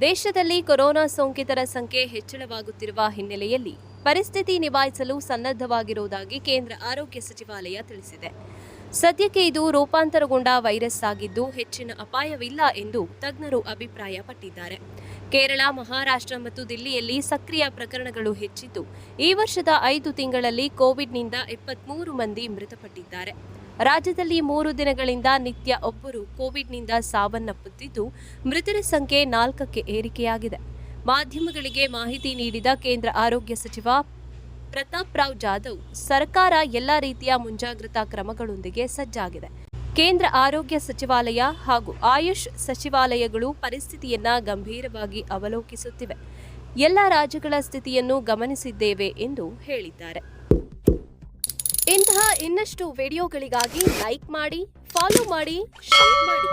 ದೇಶದಲ್ಲಿ ಕೊರೋನಾ ಸೋಂಕಿತರ ಸಂಖ್ಯೆ ಹೆಚ್ಚಳವಾಗುತ್ತಿರುವ ಹಿನ್ನೆಲೆಯಲ್ಲಿ ಪರಿಸ್ಥಿತಿ ನಿಭಾಯಿಸಲು ಸನ್ನದ್ಧವಾಗಿರುವುದಾಗಿ ಕೇಂದ್ರ ಆರೋಗ್ಯ ಸಚಿವಾಲಯ ತಿಳಿಸಿದೆ. ಸದ್ಯಕ್ಕೆ ಇದು ರೂಪಾಂತರಗೊಂಡ ವೈರಸ್ ಆಗಿದ್ದು ಹೆಚ್ಚಿನ ಅಪಾಯವಿಲ್ಲ ಎಂದು ತಜ್ಞರು ಅಭಿಪ್ರಾಯಪಟ್ಟಿದ್ದಾರೆ. ಕೇರಳ, ಮಹಾರಾಷ್ಟ್ರ ಮತ್ತು ದಿಲ್ಲಿಯಲ್ಲಿ ಸಕ್ರಿಯ ಪ್ರಕರಣಗಳು ಹೆಚ್ಚಿದ್ದು, ಈ ವರ್ಷದ ಐದು ತಿಂಗಳಲ್ಲಿ ಕೋವಿಡ್ನಿಂದ ಎಪ್ಪತ್ಮೂರು ಮಂದಿ ಮೃತಪಟ್ಟಿದ್ದಾರೆ. ರಾಜ್ಯದಲ್ಲಿ ಮೂರು ದಿನಗಳಿಂದ ನಿತ್ಯ ಒಬ್ಬರು ಕೋವಿಡ್ನಿಂದ ಸಾವನ್ನಪ್ಪುತ್ತಿದ್ದು, ಮೃತರ ಸಂಖ್ಯೆ ನಾಲ್ಕಕ್ಕೆ ಏರಿಕೆಯಾಗಿದೆ. ಮಾಧ್ಯಮಗಳಿಗೆ ಮಾಹಿತಿ ನೀಡಿದ ಕೇಂದ್ರ ಆರೋಗ್ಯ ಸಚಿವ ಪ್ರತಾಪ್ ರಾವ್ ಜಾಧವ್, ಸರ್ಕಾರ ಎಲ್ಲ ರೀತಿಯ ಮುಂಜಾಗ್ರತಾ ಕ್ರಮಗಳೊಂದಿಗೆ ಸಜ್ಜಾಗಿದೆ. ಕೇಂದ್ರ ಆರೋಗ್ಯ ಸಚಿವಾಲಯ ಹಾಗೂ ಆಯುಷ್ ಸಚಿವಾಲಯಗಳು ಪರಿಸ್ಥಿತಿಯನ್ನ ಗಂಭೀರವಾಗಿ ಅವಲೋಕಿಸುತ್ತಿವೆ. ಎಲ್ಲ ರಾಜ್ಯಗಳ ಸ್ಥಿತಿಯನ್ನು ಗಮನಿಸಿದ್ದೇವೆ ಎಂದು ಹೇಳಿದ್ದಾರೆ. ಇಂತಹ ಇನ್ನಷ್ಟು ವಿಡಿಯೋಗಳಿಗಾಗಿ ಲೈಕ್ ಮಾಡಿ, ಫಾಲೋ ಮಾಡಿ, ಶೇರ್ ಮಾಡಿ.